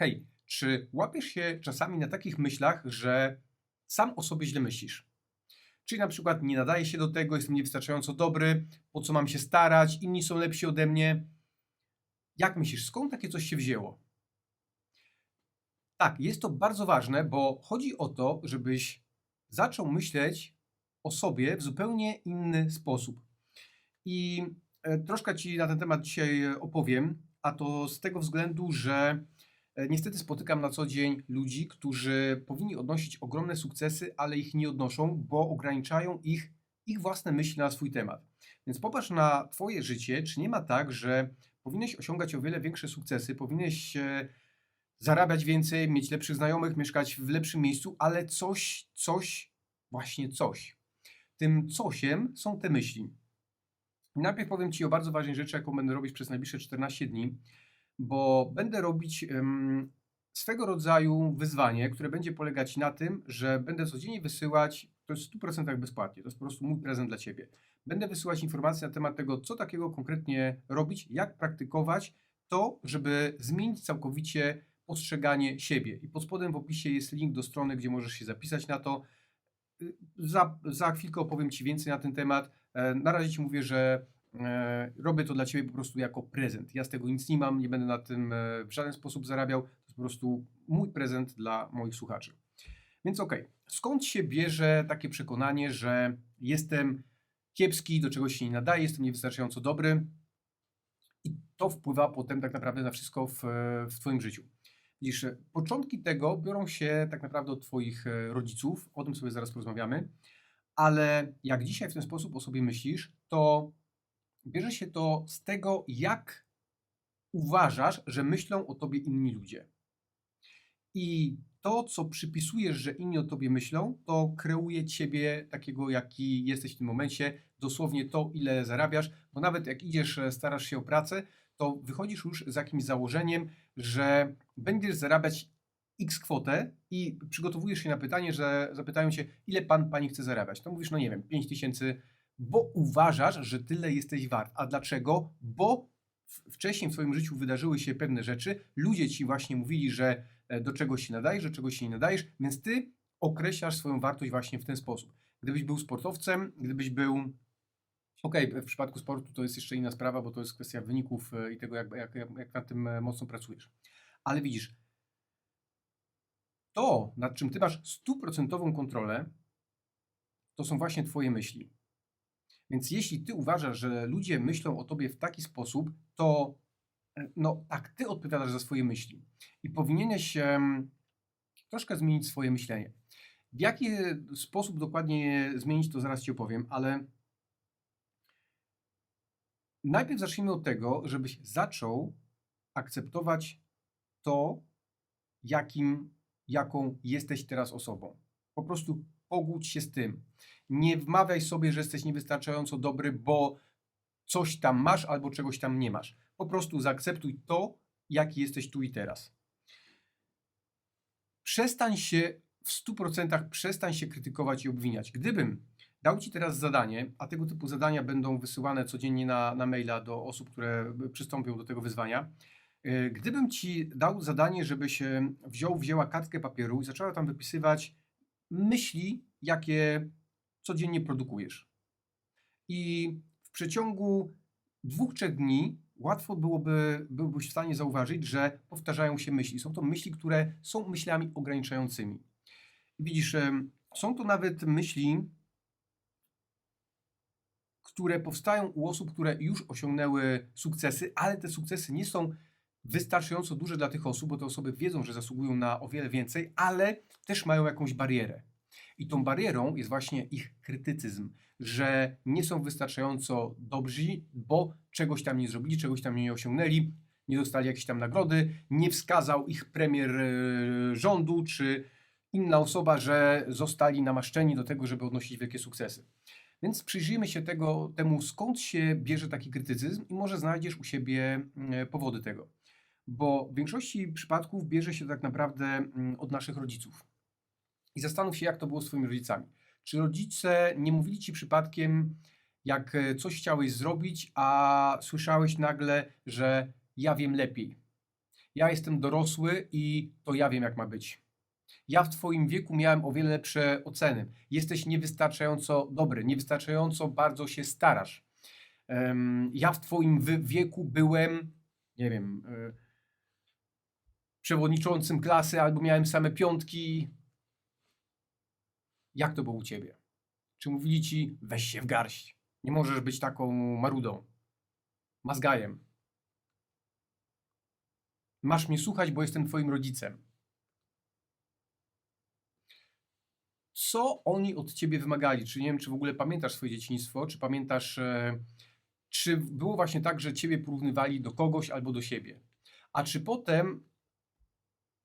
Hej, czy łapiesz się czasami na takich myślach, że sam o sobie źle myślisz? Czyli na przykład nie nadaje się do tego, jestem niewystarczająco dobry, po co mam się starać, inni są lepsi ode mnie. Jak myślisz, skąd takie coś się wzięło? Tak, jest to bardzo ważne, bo chodzi o to, żebyś zaczął myśleć o sobie w zupełnie inny sposób. I e, troszkę Ci na ten temat dzisiaj e, opowiem, a to z tego względu, że niestety spotykam na co dzień ludzi, którzy powinni odnosić ogromne sukcesy, ale ich nie odnoszą, bo ograniczają ich ich własne myśli na swój temat. Więc popatrz na Twoje życie, czy nie ma tak, że powinieneś osiągać o wiele większe sukcesy, powinieneś e, zarabiać więcej, mieć lepszych znajomych, mieszkać w lepszym miejscu, ale coś, coś, właśnie coś. Tym cosiem są te myśli. Najpierw powiem Ci o bardzo ważnej rzeczy, jaką będę robić przez najbliższe 14 dni, bo będę robić swego rodzaju wyzwanie, które będzie polegać na tym, że będę codziennie wysyłać, to jest w 100% bezpłatnie, to jest po prostu mój prezent dla Ciebie. Będę wysyłać informacje na temat tego, co takiego konkretnie robić, jak praktykować to, żeby zmienić całkowicie postrzeganie siebie. I pod spodem w opisie jest link do strony, gdzie możesz się zapisać na to. Y, Za, za chwilkę opowiem Ci więcej na ten temat. E, Na razie Ci mówię, że robię to dla Ciebie po prostu jako prezent. Ja z tego nic nie mam, nie będę na tym e, w żaden sposób zarabiał. To jest po prostu mój prezent dla moich słuchaczy. Więc okej, skąd się bierze takie przekonanie, że jestem kiepski, do czegoś się nie nadaję, jestem niewystarczająco dobry i to wpływa potem tak naprawdę na wszystko w, w Twoim życiu. Widzisz, e, początki tego biorą się tak naprawdę od Twoich e, rodziców, o tym sobie zaraz porozmawiamy, ale jak dzisiaj w ten sposób o sobie myślisz, to bierze się to z tego, jak uważasz, że myślą o Tobie inni ludzie. I to, co przypisujesz, że inni o Tobie myślą, to kreuje Ciebie takiego, jaki jesteś w tym momencie, dosłownie to, ile zarabiasz, bo nawet jak idziesz, e, starasz się o pracę, to wychodzisz już z jakimś założeniem, że będziesz zarabiać x kwotę i przygotowujesz się na pytanie, że zapytają cię, ile pan, pani chce zarabiać. To mówisz, no nie wiem, 5 tysięcy, bo uważasz, że tyle jesteś wart. A dlaczego? Bo wcześniej w swoim życiu wydarzyły się pewne rzeczy, ludzie ci właśnie mówili, że e, do czegoś się nadajesz, do czegoś się nie nadajesz, więc ty określasz swoją wartość właśnie w ten sposób. Gdybyś był sportowcem, gdybyś był Okej, w przypadku sportu to jest jeszcze inna sprawa, bo to jest kwestia wyników e, i tego, jak, jak, jak jak nad tym e, mocno pracujesz. Ale widzisz, to, nad czym ty masz stuprocentową kontrolę, to są właśnie twoje myśli. Więc jeśli ty uważasz, że ludzie myślą o tobie w taki sposób, to e, no tak, ty odpowiadasz za swoje myśli. I powinieneś em, troszkę zmienić swoje myślenie. W jaki sposób dokładnie zmienić, to zaraz ci opowiem, ale Najpierw zacznijmy od tego, żebyś zaczął akceptować to, jakim, jaką jesteś teraz osobą. Po prostu pogódź się z tym. Nie wmawiaj sobie, że jesteś niewystarczająco dobry, bo coś tam masz albo czegoś tam nie masz. Po prostu zaakceptuj to, jaki jesteś tu i teraz. Przestań się w 100% przestań się krytykować i obwiniać. Gdybym dał Ci teraz zadanie, a tego typu zadania będą wysyłane codziennie na, na maila do osób, które przystąpią do tego wyzwania. Yy, Gdybym Ci dał zadanie, żebyś e, wziął, wzięła kartkę papieru i zaczęła tam wypisywać myśli, jakie codziennie produkujesz. I w przeciągu dwóch, trzech dni łatwo byłoby, byłbyś w stanie zauważyć, że powtarzają się myśli. Są to myśli, które są myślami ograniczającymi. Widzisz, są to nawet myśli, które powstają u osób, które już osiągnęły sukcesy, ale te sukcesy nie są wystarczająco duże dla tych osób, bo te osoby wiedzą, że zasługują na o wiele więcej, ale też mają jakąś barierę. I tą barierą jest właśnie ich krytycyzm, że nie są wystarczająco dobrzy, bo czegoś tam nie zrobili, czegoś tam nie osiągnęli, nie dostali jakiejś tam nagrody, nie wskazał ich premier e, rządu czy inna osoba, że zostali namaszczeni do tego, żeby odnosić wielkie sukcesy. Więc przyjrzyjmy się tego, temu, skąd się bierze taki krytycyzm i może znajdziesz u siebie mm, powody tego. Bo w większości przypadków bierze się tak naprawdę mm, od naszych rodziców. I zastanów się, jak to było z twoimi rodzicami. Czy rodzice nie mówili ci przypadkiem, jak e, coś chciałeś zrobić, a słyszałeś nagle, że ja wiem lepiej. ja jestem dorosły i to ja wiem, jak ma być. Ja w Twoim wieku miałem o wiele lepsze oceny. Jesteś niewystarczająco dobry, niewystarczająco bardzo się starasz. Ja w Twoim wieku byłem, nie wiem, e, przewodniczącym klasy albo miałem same piątki. Jak to było u Ciebie? Czy mówili Ci, weź się w garść, nie możesz być taką marudą, mazgajem. Masz mnie słuchać, bo jestem Twoim rodzicem. Co oni od ciebie wymagali? Czy nie wiem, czy w ogóle pamiętasz swoje dzieciństwo? Czy pamiętasz, e, czy było właśnie tak, że ciebie porównywali do kogoś albo do siebie? A czy potem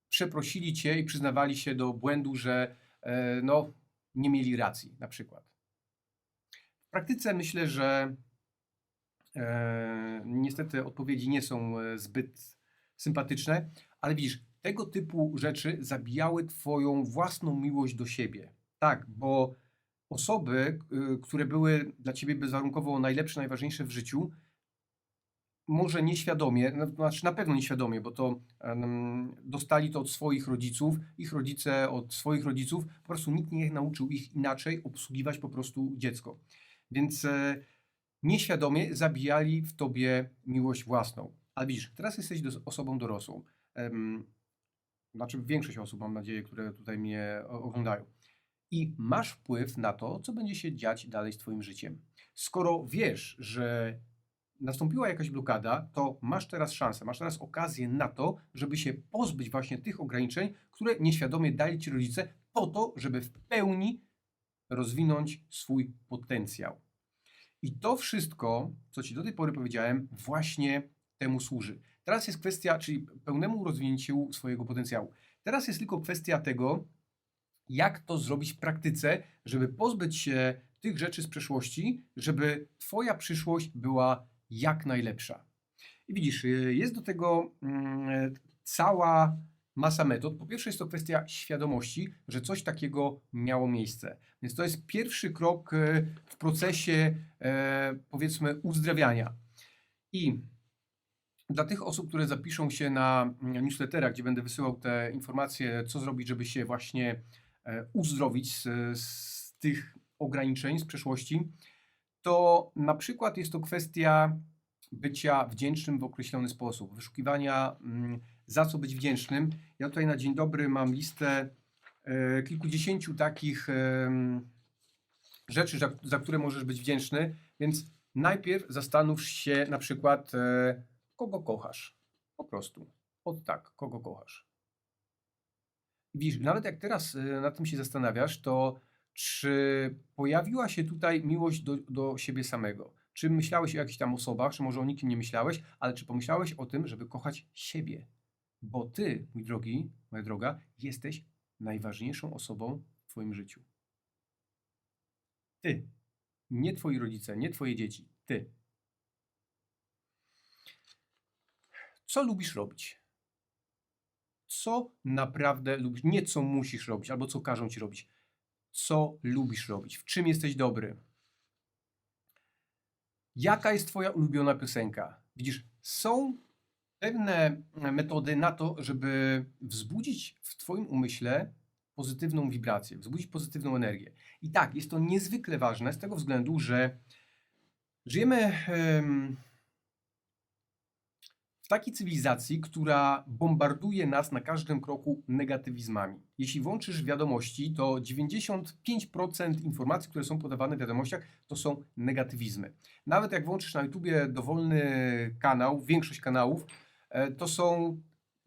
przeprosili cię i przyznawali się do błędu, że e, no, nie mieli racji, na przykład? W praktyce myślę, że e, niestety odpowiedzi nie są e, zbyt sympatyczne, ale widzisz, tego typu rzeczy zabijały twoją własną miłość do siebie. Tak, bo osoby, y, które były dla ciebie bezwarunkowo najlepsze, najważniejsze w życiu, może nieświadomie, no, znaczy na pewno nieświadomie, bo to em, dostali to od swoich rodziców, ich rodzice od swoich rodziców, po prostu nikt nie nauczył ich inaczej obsługiwać po prostu dziecko. Więc e, nieświadomie zabijali w tobie miłość własną. Ale widzisz, teraz jesteś dos- osobą dorosłą. Em, znaczy większość osób, mam nadzieję, które tutaj mnie oglądają. I masz wpływ na to, co będzie się dziać dalej z Twoim życiem. Skoro wiesz, że nastąpiła jakaś blokada, to masz teraz szansę, masz teraz okazję na to, żeby się pozbyć właśnie tych ograniczeń, które nieświadomie dali Ci rodzice, po to, żeby w pełni rozwinąć swój potencjał. I to wszystko, co Ci do tej pory powiedziałem, właśnie temu służy. Teraz jest kwestia, czyli pełnemu rozwinięciu swojego potencjału. Teraz jest tylko kwestia tego, jak to zrobić w praktyce, żeby pozbyć się tych rzeczy z przeszłości, żeby Twoja przyszłość była jak najlepsza. I widzisz, y, jest do tego mm, cała masa metod. Po pierwsze, jest to kwestia świadomości, że coś takiego miało miejsce. Więc to jest pierwszy krok y, w procesie, e, powiedzmy, uzdrawiania. I dla tych osób, które zapiszą się na mm, newslettera, gdzie będę wysyłał te informacje, co zrobić, żeby się właśnie e, uzdrowić z, z tych ograniczeń z przeszłości, to na przykład jest to kwestia bycia wdzięcznym w określony sposób, wyszukiwania mm, za co być wdzięcznym. Ja tutaj na dzień dobry mam listę e, kilkudziesięciu takich rzeczy, za, za które możesz być wdzięczny, więc najpierw zastanów się na przykład, e, kogo kochasz. Po prostu. Od tak, kogo kochasz. Widzisz, nawet jak teraz e, nad tym się zastanawiasz, to czy pojawiła się tutaj miłość do, do siebie samego? Czy myślałeś o jakichś tam osobach, czy może o nikim nie myślałeś, ale czy pomyślałeś o tym, żeby kochać siebie? Bo ty, mój drogi, moja droga, jesteś najważniejszą osobą w twoim życiu. Ty. Nie twoi rodzice, nie twoje dzieci. Ty. Co lubisz robić? Co naprawdę lubisz? Nie co musisz robić, albo co każą ci robić. Co lubisz robić? W czym jesteś dobry? Jaka jest twoja ulubiona piosenka? Widzisz, są pewne metody na to, żeby wzbudzić w twoim umyśle pozytywną wibrację, wzbudzić pozytywną energię. I tak, jest to niezwykle ważne z tego względu, że żyjemy em, w takiej cywilizacji, która bombarduje nas na każdym kroku negatywizmami. Jeśli włączysz wiadomości, to 95% informacji, które są podawane w wiadomościach, to są negatywizmy. Nawet jak włączysz na YouTubie dowolny kanał, większość kanałów, e, to są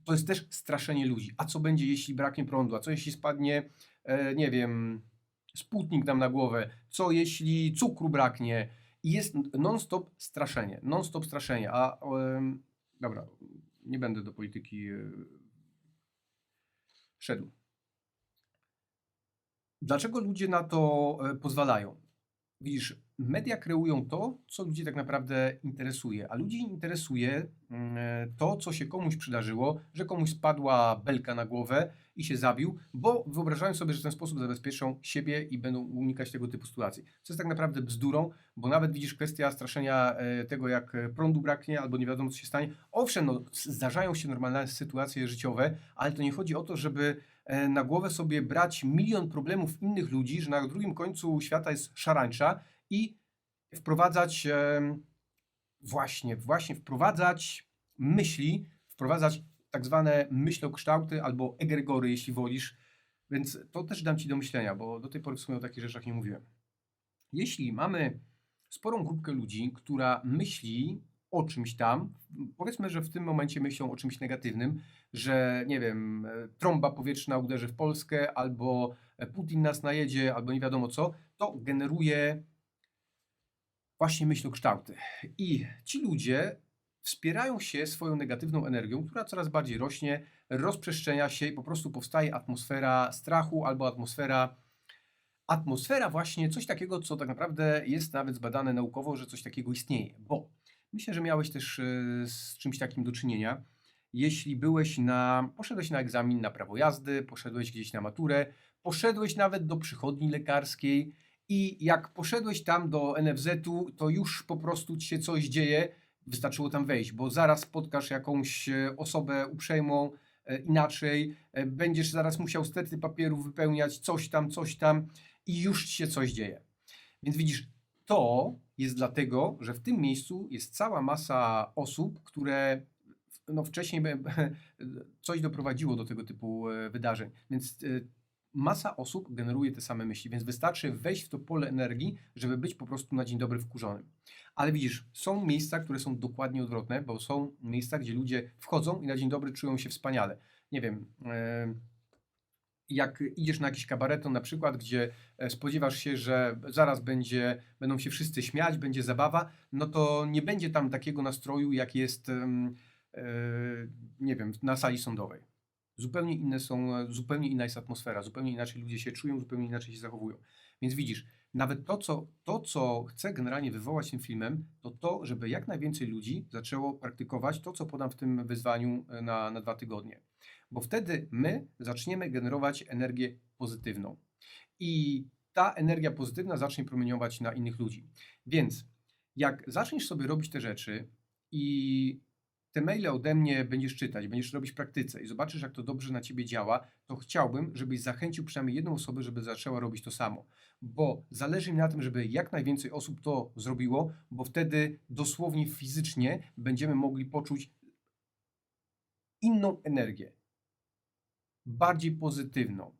to jest też straszenie ludzi. A co będzie, jeśli braknie prądu? A co jeśli spadnie, e, nie wiem, sputnik nam na głowę? Co jeśli cukru braknie? I jest non-stop straszenie, non-stop straszenie. A dobra, nie będę do polityki e, szedł. Dlaczego ludzie na to e, pozwalają? Widzisz, media kreują to, co ludzi tak naprawdę interesuje, a ludzi interesuje mm, to, co się komuś przydarzyło, że komuś spadła belka na głowę i się zabił, bo wyobrażają sobie, że w ten sposób zabezpieczą siebie i będą unikać tego typu sytuacji. Co jest tak naprawdę bzdurą, bo nawet widzisz kwestia straszenia e, tego, jak prądu braknie albo nie wiadomo, co się stanie. Owszem, no, zdarzają się normalne sytuacje życiowe, ale to nie chodzi o to, żeby e, na głowę sobie brać milion problemów innych ludzi, że na drugim końcu świata jest szarańcza i wprowadzać właśnie, właśnie wprowadzać myśli, wprowadzać tak zwane myślokształty albo egregory, jeśli wolisz. Więc to też dam Ci do myślenia, bo do tej pory w sumie o takich rzeczach nie mówiłem. Jeśli mamy sporą grupkę ludzi, która myśli o czymś tam, powiedzmy, że w tym momencie myślą o czymś negatywnym, że nie wiem, e, trąba powietrzna uderzy w Polskę, albo e, Putin nas najedzie, albo nie wiadomo co, to generuje właśnie myślokształty. I ci ludzie wspierają się swoją negatywną energią, która coraz bardziej rośnie, rozprzestrzenia się i po prostu powstaje atmosfera strachu albo atmosfera atmosfera właśnie coś takiego, co tak naprawdę jest nawet zbadane naukowo, że coś takiego istnieje. Bo myślę, że miałeś też e, z czymś takim do czynienia. Jeśli byłeś na, poszedłeś na egzamin na prawo jazdy, poszedłeś gdzieś na maturę, poszedłeś nawet do przychodni lekarskiej i jak poszedłeś tam do NFZ-u, to już po prostu ci się coś dzieje, wystarczyło tam wejść, bo zaraz spotkasz jakąś e, osobę uprzejmą, e, inaczej, e, będziesz zaraz musiał stety papierów wypełniać, coś tam, coś tam i już ci się coś dzieje. Więc widzisz, to jest dlatego, że w tym miejscu jest cała masa osób, które no, wcześniej coś doprowadziło do tego typu wydarzeń. Więc masa osób generuje te same myśli, więc wystarczy wejść w to pole energii, żeby być po prostu na dzień dobry wkurzonym. Ale widzisz, są miejsca, które są dokładnie odwrotne, bo są miejsca, gdzie ludzie wchodzą i na dzień dobry czują się wspaniale. Nie wiem, e, jak idziesz na jakiś kabareton na przykład, gdzie e, spodziewasz się, że zaraz będzie, będą się wszyscy śmiać, będzie zabawa, no to nie będzie tam takiego nastroju, jak jest, e, nie wiem, na sali sądowej. Zupełnie inne są, zupełnie inna jest atmosfera, zupełnie inaczej ludzie się czują, zupełnie inaczej się zachowują. Więc widzisz, nawet to, co, to, co chcę generalnie wywołać tym filmem, to to, żeby jak najwięcej ludzi zaczęło praktykować to, co podam w tym wyzwaniu e, na, na dwa tygodnie. Bo wtedy my zaczniemy generować energię pozytywną. I ta energia pozytywna zacznie promieniować na innych ludzi. Więc jak zaczniesz sobie robić te rzeczy i te maile ode mnie będziesz czytać, będziesz robić w praktyce i zobaczysz, jak to dobrze na ciebie działa, to chciałbym, żebyś zachęcił przynajmniej jedną osobę, żeby zaczęła robić to samo. Bo zależy mi na tym, żeby jak najwięcej osób to zrobiło, bo wtedy dosłownie fizycznie będziemy mogli poczuć inną energię, bardziej pozytywną.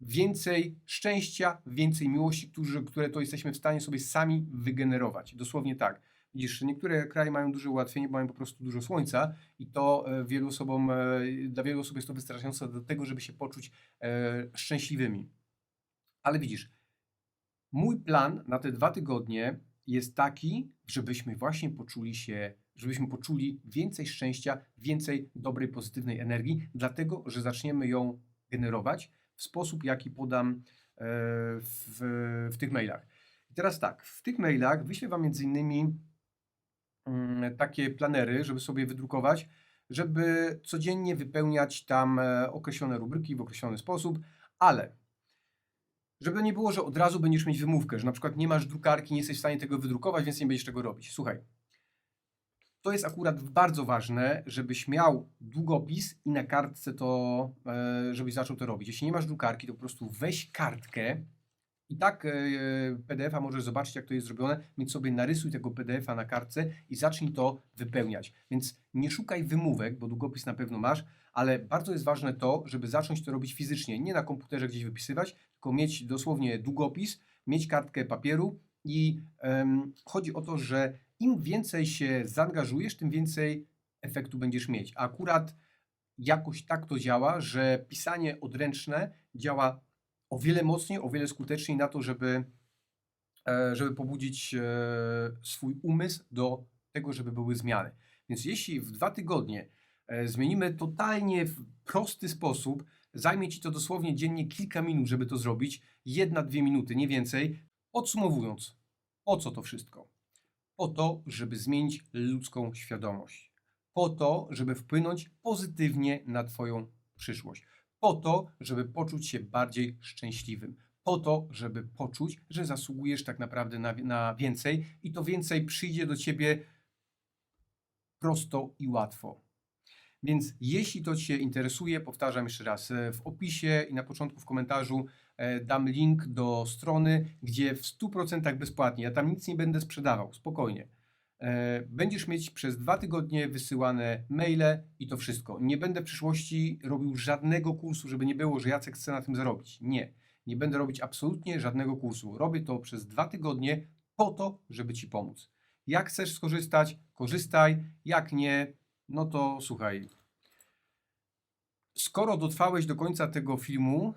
Więcej szczęścia, więcej miłości, które to jesteśmy w stanie sobie sami wygenerować. Dosłownie tak. Widzisz, niektóre kraje mają duże ułatwienie, bo mają po prostu dużo słońca i to e, wielu osobom, e, dla wielu osób jest to wystarczające do tego, żeby się poczuć e, szczęśliwymi. Ale widzisz, mój plan na te dwa tygodnie jest taki, żebyśmy właśnie poczuli się, żebyśmy poczuli więcej szczęścia, więcej dobrej, pozytywnej energii, dlatego że zaczniemy ją generować w sposób, jaki podam w, w tych mailach. I teraz tak, w tych mailach wyślę Wam między innymi takie planery, żeby sobie wydrukować, żeby codziennie wypełniać tam e, określone rubryki w określony sposób, ale żeby nie było, że od razu będziesz mieć wymówkę, że na przykład nie masz drukarki, nie jesteś w stanie tego wydrukować, więc nie będziesz tego robić. Słuchaj, to jest akurat bardzo ważne, żebyś miał długopis i na kartce to, e, żebyś zaczął to robić. Jeśli nie masz drukarki, to po prostu weź kartkę i tak e, PDF-a możesz zobaczyć, jak to jest zrobione, więc sobie narysuj tego PDF-a na kartce i zacznij to wypełniać. Więc nie szukaj wymówek, bo długopis na pewno masz, ale bardzo jest ważne to, żeby zacząć to robić fizycznie, nie na komputerze gdzieś wypisywać, tylko mieć dosłownie długopis, mieć kartkę papieru i em, chodzi o to, że im więcej się zaangażujesz, tym więcej efektu będziesz mieć. A akurat jakoś tak to działa, że pisanie odręczne działa o wiele mocniej, o wiele skuteczniej na to, żeby, e, żeby pobudzić e, swój umysł do tego, żeby były zmiany. Więc jeśli w dwa tygodnie e, zmienimy totalnie w prosty sposób, zajmie Ci to dosłownie dziennie kilka minut, żeby to zrobić, jedna, dwie minuty, nie więcej. Podsumowując, Po co to wszystko? Po to, żeby zmienić ludzką świadomość. Po to, żeby wpłynąć pozytywnie na Twoją przyszłość. Po to, żeby poczuć się bardziej szczęśliwym. Po to, żeby poczuć, że zasługujesz tak naprawdę na, na więcej i to więcej przyjdzie do Ciebie prosto i łatwo. Więc jeśli to Cię interesuje, powtarzam jeszcze raz, e, w opisie i na początku w komentarzu e, dam link do strony, gdzie w 100% bezpłatnie, ja tam nic nie będę sprzedawał, spokojnie. E, Będziesz mieć przez dwa tygodnie wysyłane maile i to wszystko. Nie będę w przyszłości robił żadnego kursu, żeby nie było, że Jacek chce na tym zarobić. Nie, nie będę robić absolutnie żadnego kursu. Robię to przez dwa tygodnie po to, żeby Ci pomóc. Jak chcesz skorzystać, korzystaj. Jak nie, no to słuchaj. Skoro dotrwałeś do końca tego filmu,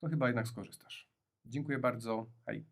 to chyba jednak skorzystasz. Dziękuję bardzo. Hej.